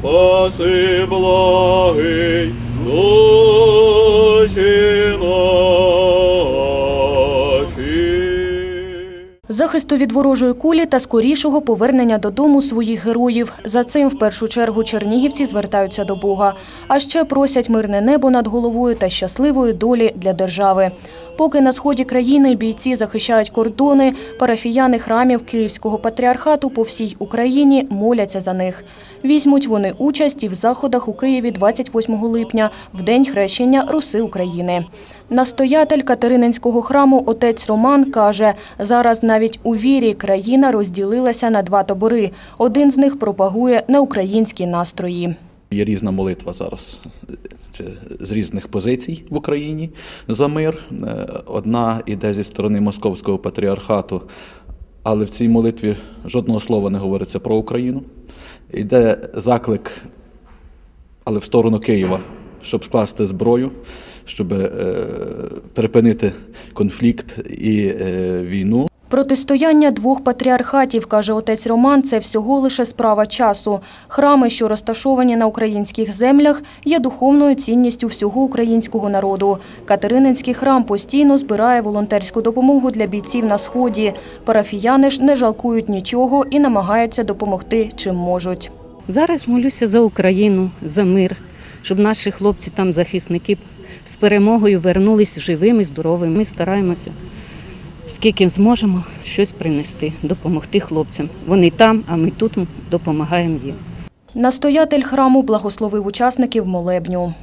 спаси благий душі наші. Захисту від ворожої кулі та скорішого повернення додому своїх героїв. За цим в першу чергу чернігівці звертаються до Бога. А ще просять мирне небо над головою та щасливої долі для держави. Поки на сході країни бійці захищають кордони, парафіяни храмів Київського патріархату по всій Україні моляться за них. Візьмуть вони участь і в заходах у Києві 28 липня, в день хрещення Руси України. Настоятель Катерининського храму отець Роман каже, зараз навіть у вірі країна розділилася на два табори. Один з них пропагує неукраїнські настрої. Є різна молитва зараз з різних позицій в Україні за мир. Е, Одна іде зі сторони Московського патріархату, але в цій молитві жодного слова не говориться про Україну. Йде заклик, але в сторону Києва, щоб скласти зброю, щоб е, припинити конфлікт і е, війну. Протистояння двох патріархатів, каже отець Роман, це всього лише справа часу. Храми, що розташовані на українських землях, є духовною цінністю всього українського народу. Катерининський храм постійно збирає волонтерську допомогу для бійців на сході. Парафіяни ж не жалкують нічого і намагаються допомогти, чим можуть. Зараз молюся за Україну, за мир, щоб наші хлопці там, захисники, з перемогою вернулись живими, здоровими. Ми стараємося, скільки зможемо, щось принести, допомогти хлопцям. Вони там, а ми тут допомагаємо їм. Настоятель храму благословив учасників молебню.